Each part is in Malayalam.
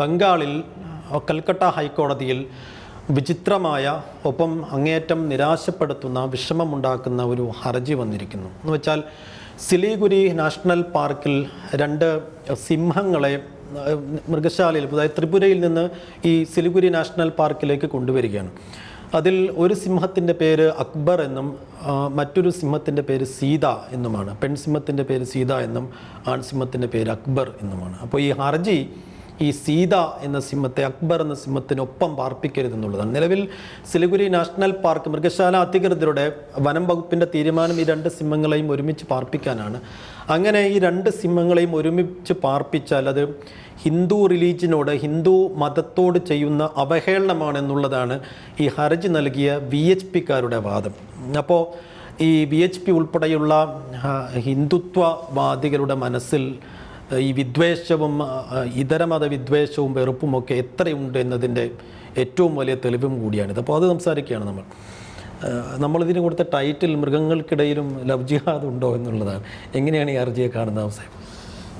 ബംഗാളിൽ കൽക്കട്ട ഹൈക്കോടതിയിൽ വിചിത്രമായ ഒപ്പം അങ്ങേയറ്റം നിരാശപ്പെടുത്തുന്ന വിഷമമുണ്ടാക്കുന്ന ഒരു ഹർജി വന്നിരിക്കുന്നു. എന്ന് വെച്ചാൽ സിലിഗുരി നാഷണൽ പാർക്കിൽ രണ്ട് സിംഹങ്ങളെ മൃഗശാലയിൽ അതായത് ത്രിപുരയിൽ നിന്ന് ഈ സിലിഗുരി നാഷണൽ പാർക്കിലേക്ക് കൊണ്ടുവരികയാണ്. അതിൽ ഒരു സിംഹത്തിന്റെ പേര് അക്ബർ എന്നും മറ്റൊരു സിംഹത്തിന്റെ പേര് സീത എന്നുമാണ്. പെൺസിംഹത്തിന്റെ പേര് സീത എന്നും ആൺസിംഹത്തിന്റെ പേര് അക്ബർ എന്നുമാണ്. അപ്പോൾ ഈ ഹർജി ഈ സീത എന്ന സിംഹത്തെ അക്ബർ എന്ന സിംഹത്തിനൊപ്പം പാർപ്പിക്കരുതെന്നുള്ളതാണ് നിലവിൽ സിലിഗുരി നാഷണൽ പാർക്ക് മൃഗശാല അധികൃതരുടെ വനം വകുപ്പിന്റെ തീരുമാനം ഈ രണ്ട് സിംഹങ്ങളെയും ഒരുമിച്ച് പാർപ്പിക്കാനാണ്. അങ്ങനെ ഈ രണ്ട് സിംഹങ്ങളെയും ഒരുമിച്ച് പാർപ്പിച്ചാൽ അത് ഹിന്ദു റിലീജിയനോട് ഹിന്ദു മതത്തോട് ചെയ്യുന്ന അവഹേളനമാണെന്നുള്ളതാണ് ഈ ഹർജി നൽകിയ വി എച്ച് പിക്കാരുടെ വാദം. അപ്പോൾ ഈ വി എച്ച് പി ഉൾപ്പെടെയുള്ള ഹിന്ദുത്വവാദികളുടെ മനസ്സിൽ ഈ വിദ്വേഷവും ഇതരമത വിദ്വേഷവും വെറുപ്പുമൊക്കെ എത്രയുണ്ട് എന്നതിന്റെ ഏറ്റവും വലിയ തെളിവും കൂടിയാണിത്. അപ്പോൾ അത് സംസാരിക്കുകയാണ് നമ്മൾ. നമ്മളിതിന് കൊടുത്ത ടൈറ്റിൽ മൃഗങ്ങൾക്കിടയിലും ലവ് ജിഹാദ് ഉണ്ടോ എന്നുള്ളതാണ്. എങ്ങനെയാണ് ഈ ഹർജിയെ കാണുന്നത് അവസാനം?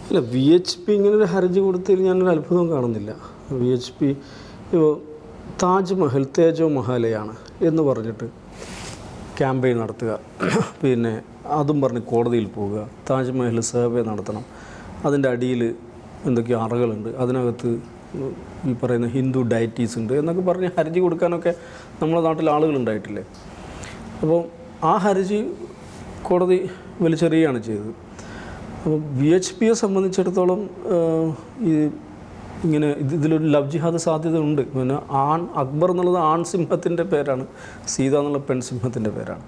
അല്ല വി എച്ച് പി ഇങ്ങനെ ഒരു ഹർജി കൊടുത്തതിൽ ഞാനൊരു അത്ഭുതം കാണുന്നില്ല. V H P Taj Mahal Tejo മഹാലയാണ് എന്ന് പറഞ്ഞിട്ട് ക്യാമ്പയിൻ നടത്തുക. പിന്നെ അതും പറഞ്ഞ് കോടതിയിൽ പോവുക. താജ്മഹൽ സർവേ നടത്തണം. അതിന്റെ അടിയിൽ എന്തൊക്കെയോ അറകളുണ്ട്. അതിനകത്ത് ഈ പറയുന്ന ഹിന്ദു ഡയറ്റീസ് ഉണ്ട് എന്നൊക്കെ പറഞ്ഞ് ഹർജി കൊടുക്കാനൊക്കെ നമ്മുടെ നാട്ടിൽ ആളുകളുണ്ടായിട്ടില്ലേ? അപ്പോൾ ആ ഹർജി കോടതി വലിച്ചെറിയുകയാണ് ചെയ്തത്. അപ്പോൾ വി എച്ച് പിയെ സംബന്ധിച്ചിടത്തോളം ഈ ഇങ്ങനെ ഇത് ഇതിലൊരു ലവ് ജിഹാദ് സാധ്യത ഉണ്ട് പിന്നെ ആൺ അക്ബർ എന്നുള്ളത് ആൺ സിംഹത്തിന്റെ പേരാണ്. സീത എന്നുള്ള പെൺസിംഹത്തിന്റെ പേരാണ്.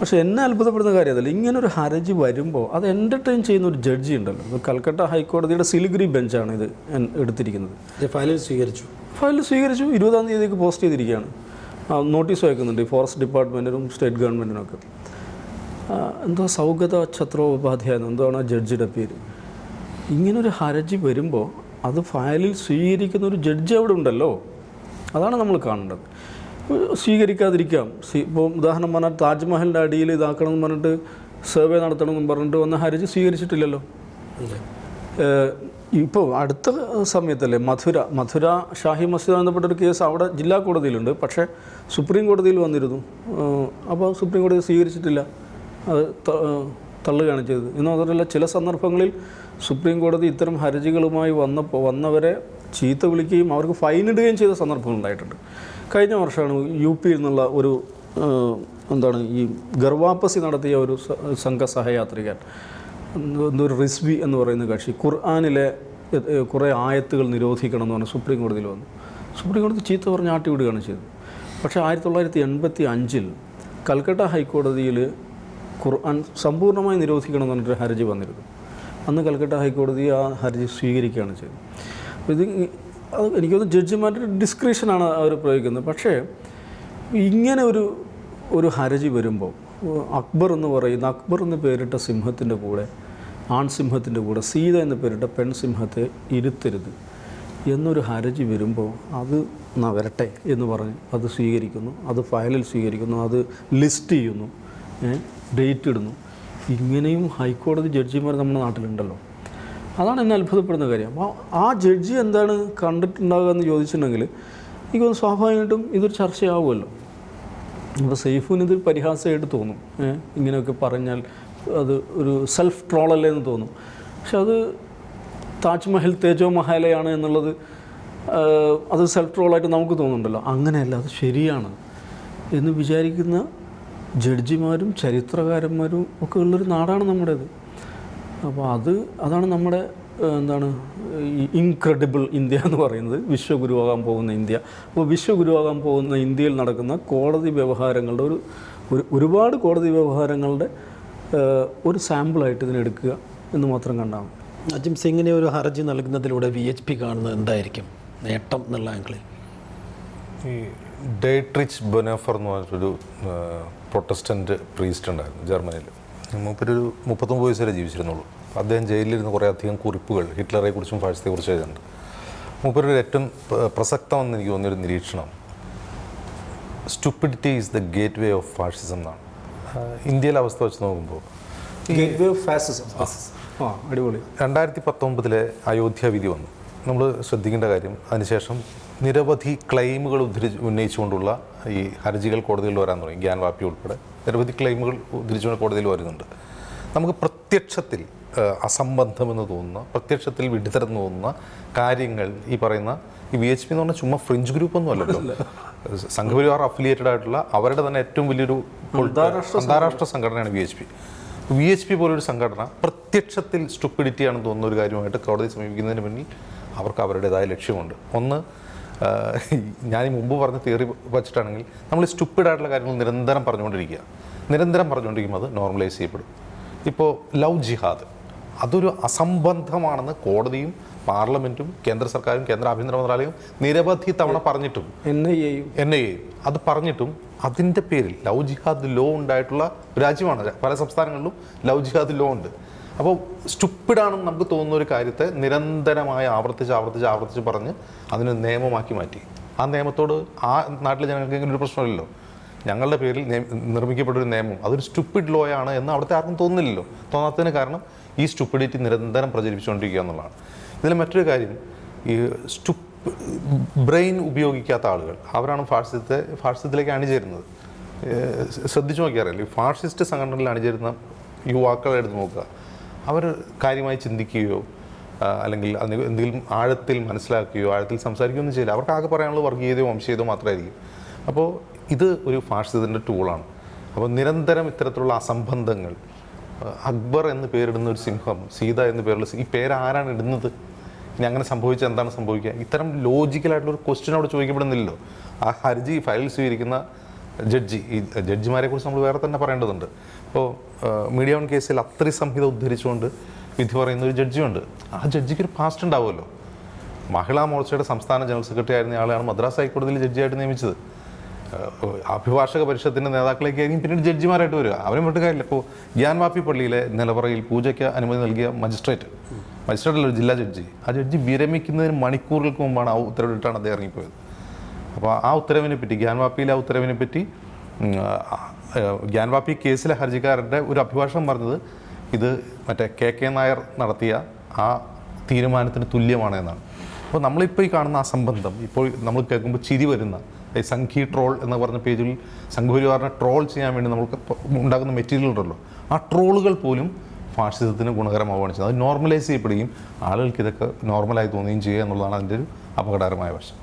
പക്ഷേ എന്നെ അത്ഭുതപ്പെടുന്ന കാര്യമല്ല ഇങ്ങനെ ഇങ്ങനൊരു ഹർജി വരുമ്പോൾ അത് എന്റർടൈൻ ചെയ്യുന്ന ഒരു ജഡ്ജി ഉണ്ടല്ലോ. കൽക്കട്ട ഹൈക്കോടതിയുടെ സിലിഗുരി ബെഞ്ചാണ് ഇത് എടുത്തിരിക്കുന്നത്. ഫയൽ ഫയലിൽ സ്വീകരിച്ചു. ഫയൽ സ്വീകരിച്ചു. ഇരുപതാം തീയതിക്ക് പോസ്റ്റ് ചെയ്തിരിക്കുകയാണ്. നോട്ടീസ് അയക്കുന്നുണ്ട്. ഈ ഫോറസ്റ്റ് ഡിപ്പാർട്ട്മെന്റിനും സ്റ്റേറ്റ് ഗവൺമെന്റിനൊക്കെ ഒക്കെ. എന്തോ സൗഗത ഛത്രോപാധ്യായ എന്താണ് ആ ജഡ്ജിയുടെ പേര്. ഇങ്ങനൊരു ഹർജി വരുമ്പോൾ അത് ഫയലിൽ സ്വീകരിക്കുന്ന ഒരു ജഡ്ജി അവിടെ ഉണ്ടല്ലോ. അതാണ് നമ്മൾ കാണേണ്ടത്. സ്വീകരിക്കാതിരിക്കാം. ഇപ്പോൾ ഉദാഹരണം പറഞ്ഞാൽ താജ്മഹലിന്റെ അടിയിൽ ഇതാക്കണം എന്ന് പറഞ്ഞിട്ട് സർവേ നടത്തണം എന്ന് പറഞ്ഞിട്ട് വന്ന ഹർജി സ്വീകരിച്ചിട്ടില്ലല്ലോ. ഇപ്പോൾ അടുത്ത സമയത്തല്ലേ മധുര മധുര ഷാഹി മസ്ജിദ് ബന്ധപ്പെട്ട ഒരു കേസ് അവിടെ ജില്ലാ കോടതിയിലുണ്ട്. പക്ഷേ സുപ്രീം കോടതിയിൽ വന്നിരുന്നു. അപ്പോൾ സുപ്രീം കോടതി സ്വീകരിച്ചിട്ടില്ല. അത് തള്ളുകയാണ് ചെയ്തത്. എന്ന് മാത്രമല്ല ചില സന്ദർഭങ്ങളിൽ സുപ്രീം കോടതി ഇത്തരം ഹർജികളുമായി വന്നപ്പോൾ വന്നവരെ ചീത്ത വിളിക്കുകയും അവർക്ക് ഫൈൻ ഇടുകയും ചെയ്ത സന്ദർഭങ്ങൾ ഉണ്ടായിട്ടുണ്ട്. കഴിഞ്ഞ വർഷമാണ് യു പിയിൽ നിന്നുള്ള ഒരു എന്താണ് ഈ ഗർവാപ്പസി നടത്തിയ ഒരു സംഘ സഹയാത്രികൻ എന്തൊരു റിസ്വി എന്ന് പറയുന്ന കക്ഷി ഖുർആാനിലെ കുറേ ആയത്തുകൾ നിരോധിക്കണം എന്ന് പറഞ്ഞ് സുപ്രീം കോടതിയിൽ വന്നു. സുപ്രീം കോടതി ചീത്ത പറഞ്ഞ് ആട്ടി വിടുകയാണ് ചെയ്തത്. പക്ഷേ ആയിരത്തി തൊള്ളായിരത്തി എൺപത്തി അഞ്ചിൽ കൽക്കട്ട ഹൈക്കോടതിയിൽ ഖുർആൻ സമ്പൂർണമായി നിരോധിക്കണം എന്ന് പറഞ്ഞിട്ട് ഹർജി വന്നിരുന്നു. അന്ന് കൽക്കട്ട ഹൈക്കോടതി ആ ഹർജി സ്വീകരിക്കുകയാണ് ചെയ്തത്. ഇത് അത് എനിക്കൊന്ന് ജഡ്ജിമാരുടെ ഡിസ്ക്രിപ്ഷനാണ് അവർ പ്രയോഗിക്കുന്നത്. പക്ഷേ ഇങ്ങനെ ഒരു ഒരു ഹരജി വരുമ്പോൾ അക്ബർ എന്ന് പറയുന്ന അക്ബർ എന്ന് പേരിട്ട സിംഹത്തിന്റെ കൂടെ ആൺസിംഹത്തിന്റെ കൂടെ സീത എന്ന് പേരിട്ട പെൺസിംഹത്തെ ഇരുത്തരുത് എന്നൊരു ഹരജി വരുമ്പോൾ അത് എന്നാ വരട്ടെ എന്ന് പറഞ്ഞ് അത് സ്വീകരിക്കുന്നു അത് ഫയലിൽ സ്വീകരിക്കുന്നു അത് ലിസ്റ്റ് ചെയ്യുന്നു ഡേറ്റ് ഇടുന്നു. ഇങ്ങനെയും ഹൈക്കോടതി ജഡ്ജിമാർ നമ്മുടെ നാട്ടിലുണ്ടല്ലോ. അതാണ് എന്നെ അത്ഭുതപ്പെടുന്ന കാര്യം. അപ്പോൾ ആ ജഡ്ജി എന്താണ് കണ്ടിട്ടുണ്ടാകുക എന്ന് ചോദിച്ചിട്ടുണ്ടെങ്കിൽ എനിക്ക് സ്വാഭാവികമായിട്ടും ഇതൊരു ചർച്ചയാവുമല്ലോ. അപ്പോൾ സൈഫുവിന് ഇത് പരിഹാസമായിട്ട് തോന്നും. ഇങ്ങനെയൊക്കെ പറഞ്ഞാൽ അത് ഒരു സെൽഫ് ട്രോളല്ലേ എന്ന് തോന്നും. പക്ഷെ അത് താജ്മഹൽ തേജോ മഹാലയാണ് എന്നുള്ളത് അത് സെൽഫ് ട്രോളായിട്ട് നമുക്ക് തോന്നുന്നുണ്ടല്ലോ. അങ്ങനെയല്ല അത് ശരിയാണ്. എന്ന് വിചാരിക്കുന്ന ജഡ്ജിമാരും ചരിത്രകാരന്മാരും ഒക്കെ ഉള്ളൊരു നാടാണ് നമ്മുടേത്. അപ്പോൾ അത് അതാണ് നമ്മുടെ എന്താണ് ഇൻക്രെഡിബിൾ ഇന്ത്യ എന്ന് പറയുന്നത്. വിശ്വഗുരുവാകാൻ പോകുന്ന ഇന്ത്യ. അപ്പോൾ വിശ്വഗുരുവാകാൻ പോകുന്ന ഇന്ത്യയിൽ നടക്കുന്ന കോടതി വ്യവഹാരങ്ങളുടെ ഒരു ഒരു ഒരുപാട് കോടതി വ്യവഹാരങ്ങളുടെ ഒരു സാമ്പിളായിട്ട് ഇതിനെടുക്കുക എന്ന് മാത്രം കണ്ടാൽ മതി അജിം സിംഗിനെ ഒരു ഹർജി നൽകുന്നതിലൂടെ വി എച്ച് പി കാണുന്നത് എന്തായിരിക്കും? നേട്ടം എന്നുള്ള ആംഗിളിൽ. ഈ ഡേട്രിച്ച് ബൊനോഫർ എന്ന് പറഞ്ഞൊരു പ്രൊട്ടസ്റ്റന്റ് പ്രീസ്റ്റ് ഉണ്ടായിരുന്നു ജർമ്മനിയിൽ. മൂപ്പരൊരു മുപ്പത്തൊമ്പത് വയസ്സ് വരെ ജീവിച്ചിരുന്നുള്ളൂ. അദ്ദേഹം ജയിലിലിരുന്ന് കുറേ അധികം കുറിപ്പുകൾ ഹിറ്റ്ലറെ കുറിച്ചും ഫാഷിസത്തെ കുറിച്ചും എഴുതുന്നുണ്ട് മൂപ്പരൊരു ഏറ്റവും പ്രസക്തമെന്ന് എനിക്ക് തോന്നിയൊരു നിരീക്ഷണം stupidity is the gateway of fascism എന്നാണ്. ഇന്ത്യയിലെ അവസ്ഥ വെച്ച് നോക്കുമ്പോൾ ഗേറ്റ് വേ ഓഫ് ഫാസിസം അടിപൊളി. രണ്ടായിരത്തി പത്തൊമ്പതിലെ അയോധ്യ വിധി വന്നു. നമ്മൾ ശ്രദ്ധിക്കേണ്ട കാര്യം അതിനുശേഷം നിരവധി ക്ലെയിമുകൾ ഉദ്ധരിച്ച് ഉന്നയിച്ചുകൊണ്ടുള്ള ഈ ഹർജികൾ കോടതിയിൽ വരാൻ തുടങ്ങി. ഗ്യാൻ വാപ്പി ഉൾപ്പെടെ. നിരവധി ക്ലെയിമുകൾ ഉദ്ധരിച്ചുകൊണ്ട് കോടതിയിൽ വരുന്നുണ്ട്. നമുക്ക് പ്രത്യക്ഷത്തിൽ അസംബന്ധമെന്ന് തോന്നുന്ന പ്രത്യക്ഷത്തിൽ വിഡിതരെന്ന് തോന്നുന്ന കാര്യങ്ങൾ ഈ പറയുന്ന ഈ വി എച്ച് പി എന്ന് പറഞ്ഞാൽ ചുമ്മാ ഫ്രഞ്ച് ഗ്രൂപ്പ് ഒന്നും അല്ലല്ലോ. സംഘപരിവാർ അഫിലിയേറ്റഡ് ആയിട്ടുള്ള അവരുടെ തന്നെ ഏറ്റവും വലിയൊരു അന്താരാഷ്ട്ര സംഘടനയാണ് V H P V H P പോലൊരു സംഘടന പ്രത്യക്ഷത്തിൽ സ്റ്റുപ്പിഡിറ്റി ആണെന്ന് തോന്നുന്ന ഒരു കാര്യമായിട്ട് കോടതി സമീപിക്കുന്നതിന് മുന്നിൽ അവർക്ക് അവരുടേതായ ലക്ഷ്യമുണ്ട്. ഒന്ന് ഞാൻ ഈ മുമ്പ് പറഞ്ഞ തിയറി വച്ചിട്ടാണെങ്കിൽ നമ്മൾ സ്റ്റുപ്പിഡായിട്ടുള്ള കാര്യങ്ങൾ നിരന്തരം പറഞ്ഞുകൊണ്ടിരിക്കുക. നിരന്തരം പറഞ്ഞുകൊണ്ടിരിക്കുമ്പോൾ അത് നോർമലൈസ് ചെയ്യപ്പെടും. ഇപ്പോൾ ലവ് ജിഹാദ്. അതൊരു അസംബന്ധമാണെന്ന് കോടതിയും പാർലമെന്റും കേന്ദ്ര സർക്കാരും കേന്ദ്ര ആഭ്യന്തര മന്ത്രാലയവും നിരവധി തവണ പറഞ്ഞിട്ടും. എൻ ഐ എയും. എൻ ഐ എയും അത് പറഞ്ഞിട്ടും അതിന്റെ പേരിൽ ലവ് ജിഹാദ് ലോ ഉണ്ടായിട്ടുള്ള രാജ്യമാണ്. പല സംസ്ഥാനങ്ങളിലും ലവ് ജിഹാദ് ലോ ഉണ്ട്. അപ്പോൾ സ്റ്റുപ്പിഡാണെന്ന് നമുക്ക് തോന്നുന്ന ഒരു കാര്യത്തെ നിരന്തരമായി ആവർത്തിച്ച് ആവർത്തിച്ച് ആവർത്തിച്ച് പറഞ്ഞ് അതിനെ നിയമമാക്കി മാറ്റി. ആ നിയമത്തോട് ആ നാട്ടിലെ ജനങ്ങൾക്ക് ഇങ്ങനെ ഒരു പ്രശ്നമില്ലല്ലോ. ഞങ്ങളുടെ പേരിൽ നിർമ്മിക്കപ്പെട്ട ഒരു നിയമം. അതൊരു സ്റ്റുപ്പിഡ് ലോ ആണ് എന്ന് അവിടുത്തെ ആർക്കും തോന്നുന്നില്ലല്ലോ. തോന്നാത്തതിന് കാരണം ഈ സ്റ്റുപ്പിഡിറ്റി നിരന്തരം പ്രചരിപ്പിച്ചുകൊണ്ടിരിക്കുക എന്നുള്ളതാണ്. ഇതിൽ മറ്റൊരു കാര്യം ഈ സ്റ്റുപ്പ് ബ്രെയിൻ ഉപയോഗിക്കാത്ത ആളുകൾ അവരാണ് ഫാഷിസത്തെ ഫാഷിസത്തിലേക്ക് അണിചേരുന്നത്. ശ്രദ്ധിച്ചു നോക്കിയാറില്ല ഈ ഫാഷിസ്റ്റ് സംഘടനയിൽ അണിചേരുന്ന യുവാക്കളെ എടുത്ത് നോക്കുക. അവർ കാര്യമായി ചിന്തിക്കുകയോ അല്ലെങ്കിൽ എന്തെങ്കിലും ആഴത്തിൽ മനസ്സിലാക്കുകയോ ആഴത്തിൽ സംസാരിക്കുകയോ ഒന്നും ചെയ്യില്ല. അവർക്ക് ആകെ പറയാനുള്ള വർഗീയതയോ വംശീയതയോ മാത്രമായിരിക്കും. അപ്പോൾ ഇത് ഒരു ഫാഷിസത്തിന്റെ ടൂളാണ് അപ്പോൾ നിരന്തരം ഇത്തരത്തിലുള്ള അസംബന്ധങ്ങൾ അക്ബർ എന്ന് പേരിടുന്ന ഒരു സിംഹം സീത എന്ന് പേരുള്ള ഈ പേരാരാണ് ഇടുന്നത്? ഇനി അങ്ങനെ സംഭവിച്ചാൽ എന്താണ് സംഭവിക്കുക? ഇത്തരം ലോജിക്കലായിട്ടുള്ള ഒരു ക്വസ്റ്റ്യൻ അവിടെ ചോദിക്കപ്പെടുന്നില്ലല്ലോ. ആ ഹർജി ഫയൽ സ്വീകരിക്കുന്ന ജഡ്ജി ഈ ജഡ്ജിമാരെ കുറിച്ച് നമ്മൾ വേറെ തന്നെ പറയേണ്ടതുണ്ട്. ഇപ്പോൾ മീഡിയ വൺ കേസിൽ അത്രയും സംഹിത ഉദ്ധരിച്ചുകൊണ്ട് വിധി പറയുന്ന ഒരു ജഡ്ജിയുണ്ട്. ആ ജഡ്ജിക്ക് ഒരു പാസ്റ്റ് ഉണ്ടാവുമല്ലോ. മഹിളാ മോർച്ചയുടെ സംസ്ഥാന ജനറൽ സെക്രട്ടറി ആയിരുന്ന ആളെയാണ് മദ്രാസ് ഹൈക്കോടതിയിൽ ജഡ്ജിയായിട്ട് നിയമിച്ചത്. അഭിഭാഷക പരിഷത്തിന്റെ നേതാക്കളൊക്കെ ആയിരിക്കും പിന്നീട് ജഡ്ജിമാരായിട്ട് വരിക. അവരും വിട്ട് കാര്യമില്ല. ഇപ്പോൾ ഗ്യാൻ വാപ്പി പള്ളിയിലെ നിലവറയിൽ പൂജയ്ക്ക് അനുമതി നൽകിയ മജിസ്ട്രേറ്റ് മജിസ്ട്രേറ്റ് ജില്ലാ ജഡ്ജി. ആ ജഡ്ജി വിരമിക്കുന്നതിന് മണിക്കൂറുകൾക്ക് മുമ്പാണ് ആ ഉത്തരവിട്ടാണ് അദ്ദേഹം ഇറങ്ങിപ്പോയത്. അപ്പോൾ ആ ഉത്തരവിനെ പറ്റി ഗ്യാൻവാപ്പിയിലെ ആ ഉത്തരവിനെ പറ്റി ഗ്യാൻവാപ്പി കേസിലെ ഹർജിക്കാരന്റെ ഒരു അഭിഭാഷകം പറഞ്ഞത് ഇത് മറ്റേ കെ കെ നായർ നടത്തിയ ആ തീരുമാനത്തിന് തുല്യമാണ് എന്നാണ്. അപ്പോൾ നമ്മളിപ്പോൾ ഈ കാണുന്ന ആ സംബന്ധം ഇപ്പോൾ നമ്മൾ കേൾക്കുമ്പോൾ ചിരി വരുന്ന ഈ സംഘി ട്രോൾ എന്ന് പറഞ്ഞ പേജിൽ സംഘപരിവാറിനെ ട്രോൾ ചെയ്യാൻ വേണ്ടി നമുക്ക് ഉണ്ടാക്കുന്ന മെറ്റീരിയൽ ഉണ്ടല്ലോ. ആ ട്രോളുകൾ പോലും ഫാഷിസത്തിന് ഗുണകരമാവുകയാണ് ചെയ്യുന്നത്. അത് നോർമലൈസ് ചെയ്യപ്പെടുകയും ആളുകൾക്ക് ഇതൊക്കെ നോർമലായി തോന്നുകയും ചെയ്യുക എന്നുള്ളതാണ് അതിന്റെ ഒരു അപകടകരമായ വശം.